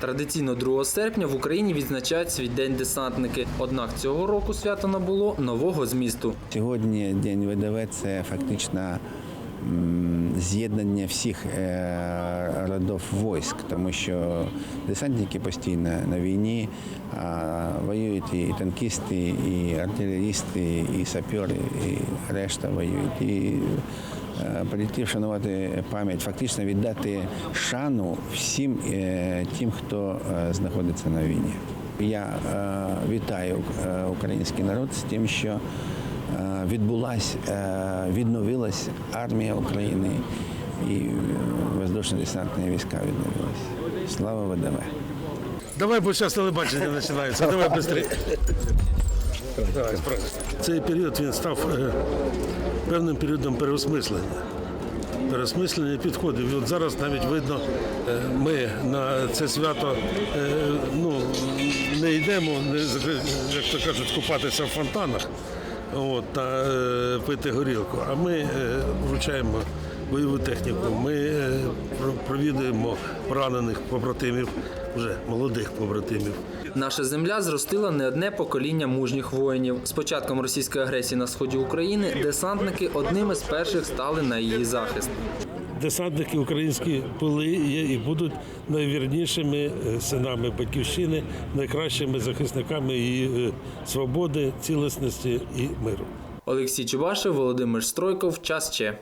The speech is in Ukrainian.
Традиційно 2 серпня в Україні відзначають свій день десантники. Однак цього року свято набуло нового змісту. Сьогодні День ВДВ це фактично з'єднання всіх родів військ, тому що десантники постійно на війні, а воюють і танкісти, і артилерісти, і сапери, і решта воюють. І е, прийти вшанувати пам'ять, фактично віддати шану всім е, тим, хто е, знаходиться на війні. Я вітаю український народ з тим, що відбулась, е, відновилась армія України воздушно-десантні війська відновились. Слава ВДВ! Давай, бо зараз телебачення починається. Давай швидше. Давай. Цей період він став е, певним періодом переосмислення. Переосмислення підходів. От зараз навіть видно, е, ми на це свято е, ну, не йдемо, не, як то кажуть, купатися в фонтанах от, та пити горілку. А ми вручаємо бойову техніку. Ми е, про- провідуємо поранених побратимів, вже молодих побратимів. Наша земля зростила не одне покоління мужніх воїнів. З початком російської агресії на сході України десантники одними з перших стали на її захист. Десантники українські були є і будуть найвірнішими е, синами батьківщини, найкращими захисниками її е, свободи, цілісності і миру. Олексій Чубашев, Володимир Стройков. Час ще.